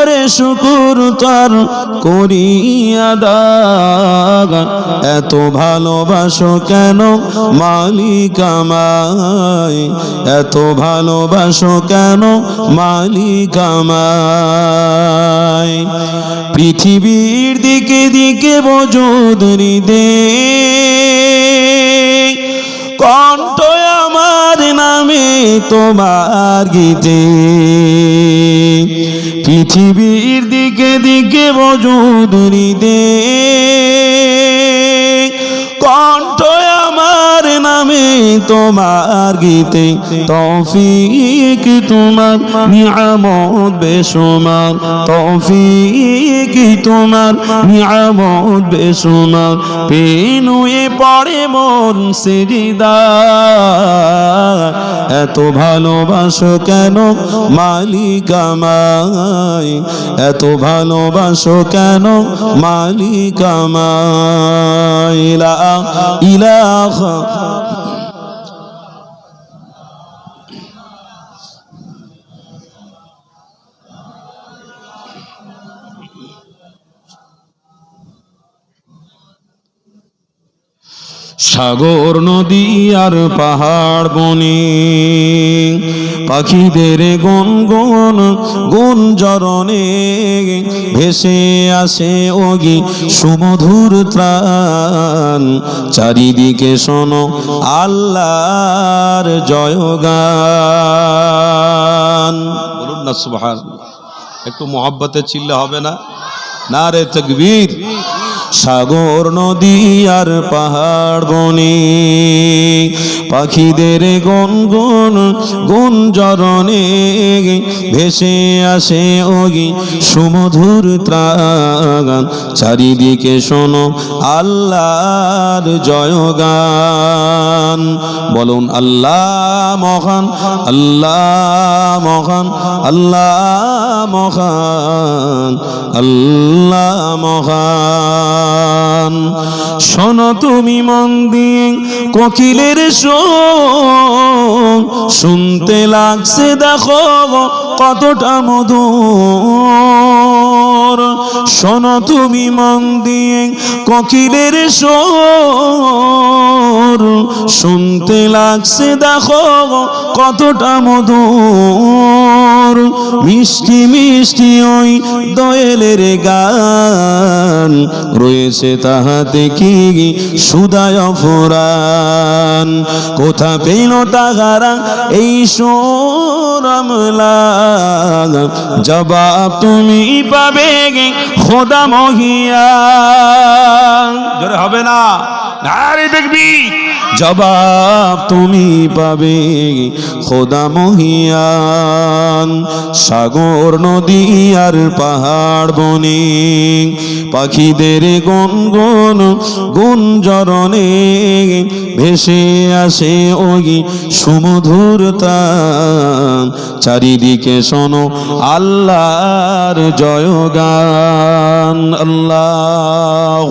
করে শুকুর তার করিয়া দাগ। এত ভালোবাসো কেন মালিক আমায়? এত ভালোবাসো কেন মালিক আমায়? পৃথিবীর দিকে দিকে বজুদ দে কণ্ঠ আমার নামে তোমার গীতে। পৃথিবীর দিকে দিকে বজুদ দে তোমার গীতে তৌফিক, তোমার নিয়ামত বেসুমার তৌফিক, তোমার নিয়ামত বেসুমার পেনুয়ে পড়ে মন সিরিদা। এত ভালোবাসো কেন মালিক আমায়? এত ভালোবাসো কেন মালিক আমায়? ইলা ইলাহা সাগর নদী আর পাহাড় বনে। পাখিদের গন গন গুঞ্জরণে ভেসে আসে ওগি সুমধুর ত্রাণ। চারিদিকে শোনো আল্লাহর জয়গান। বলুন না সুবহান একটু মোহাব্বতে চিল্লা হবে না? না রে, তকবীর। সাগর নদী আর পাহাড় বনে। পাখিদের গন গন গুঞ্জরণে ভেসে আসে ওগি সুমধুর ত্রাগান চারিদিকে শোনো আল্লাহর জয়গান। বলুন, আল্লাহ মহান আল্লাহ মহান আল্লাহ মহান আল্লাহ মহান। শোনো তুমি মন দিয়ে কোকিলের শোন শুনতে লাগছে দেখো কতটা মধুর। শোনো তুমি মন দিয়ে ককিলের সোর শুনতে লাগছে দেখো কতটা মধুর। মিষ্টি মিষ্টি ওই দোয়েলের গান। রয়েছে তাহাতে কি সুদায় ফুরান কোথা পেল তাহারা এই সোরামলা জবাব তুমি পাবে খোদা মহিয়া। হবে না। আরে দেখবি জবাব তুমি পাবে, খোদা মহিয়ান। সাগর, নদী আর পাহাড় বনে, পাখিদের গন গন গুঞ্জরণে ভেসে আসে ওগি সুমধুরতা চারিদিকে শোনো আল্লাহর জয়গান। আল্লাহ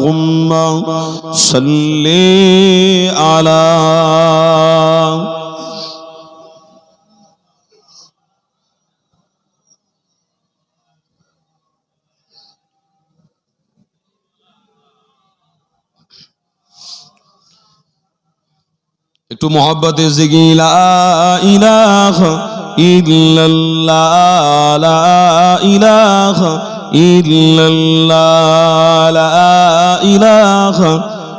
সাল্লি আলা একটু মোহব্বতে জিগি লা ইলাহা ইল্লাল্লাহ লা ইলাহা ইল্লাল্লাহ লা ইলাহা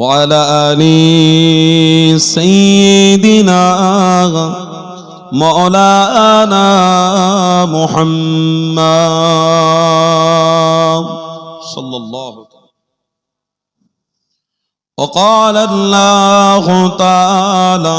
وعلى آل سيدنا مولانا محمد صلى الله عليه وسلم. وقال الله تعالى